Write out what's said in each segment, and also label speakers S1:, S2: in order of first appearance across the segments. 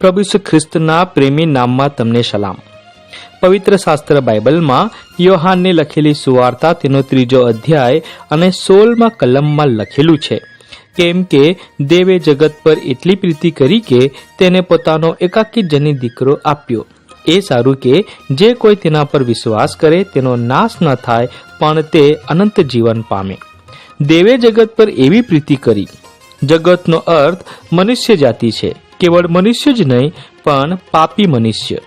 S1: પ્રભુ ઈસુ ખ્રિસ્તના પ્રેમી નામમાં તમને સલામ પવિત્ર શાસ્ત્ર બાઇબલમાં યોહાનને લખેલી સુવાર્તા તેનો ત્રીજો અધ્યાય અને સોલમાં કલમમાં લખેલું છે કેમ કે દેવે જગત પર એટલી પ્રીતિ કરી કે તેને પોતાનો એકાકી જની દીકરો આપ્યો એ સારું કે જે કોઈ તેના પર વિશ્વાસ કરે તેનો નાશ ન થાય, પણ તે અનંત જીવન પામે. દેવે જગત પર એવી પ્રીતિ કરી. જગતનો અર્થ મનુષ્ય જાતિ છે, કેવળ મનુષ્ય જ નહીં, પણ પાપી મનુષ્ય.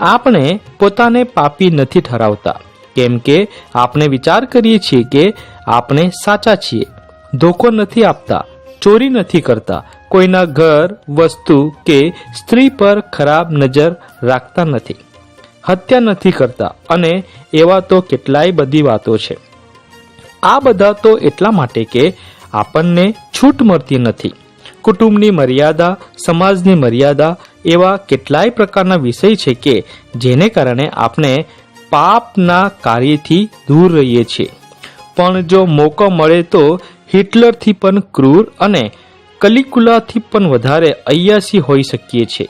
S1: આપણે પોતાને પાપી નથી ઠરાવતા, કેમ કે આપણે વિચાર કરીએ છીએ કે આપણે સાચા છીએ. ધોકો નથી આપતા ચોરી નથી કરતા. કોઈના ઘર, વસ્તુ કે સ્ત્રી પર ખરાબ નજર રાખતા નથી. હત્યા નથી કરતા. અને એવા તો કેટલાય બધી વાતો છે. આ બધા તો એટલા માટે કે આપણને છૂટ મળતી નથી. કુટુંબની મર્યાદા, સમાજની મર્યાદા એવા કેટલાય પ્રકારના વિષય છે કે જેને કારણે આપણે પાપના કાર્યથી દૂર રહીએ છીએ. પણ જો મોકો મળે તો હિટલરથી પણ ક્રૂર અને કલિકુલાથી પણ વધારે અયાસી હોઈ શકીએ છીએ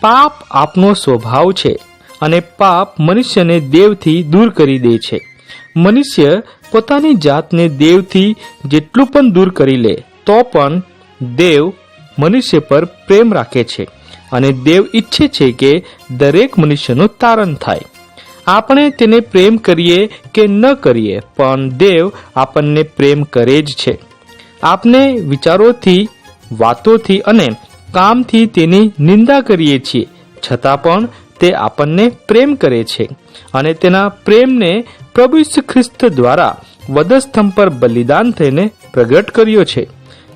S1: પાપ આપનો સ્વભાવ છે અને પાપ મનુષ્યને દેવથી દૂર કરી દે છે. મનુષ્ય પોતાની જાતને દેવથી જેટલું પણ દૂર કરી લે, તો પણ દેવ મનુષ્ય પર પ્રેમ રાખે છે અને દેવ ઈચ્છે છે કે દરેક મનુષ્યનું તારણ થાય. આપણે તેને પ્રેમ કરીએ કે ન કરીએ, પણ દેવ આપણને પ્રેમ કરે જ છે. આપણે વિચારોથી, વાતોથી અને કામથી તેની નિંદા કરીએ છીએ, છતાં પણ તે આપણને પ્રેમ કરે છે અને તેના પ્રેમને પ્રભુ ખ્રિસ્ત દ્વારા વધસ્તંભ પર બલિદાન થઈને પ્રગટ કર્યો છે.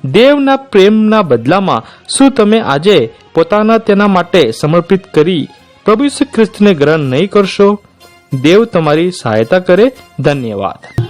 S1: દેવના પ્રેમના બદલામાં શું તમે આજે પોતાના તેના માટે સમર્પિત કરી પ્રભુ ખ્રિસ્તને ગ્રહણ નહીં કરશો? દેવ તમારી સહાયતા કરે. ધન્યવાદ.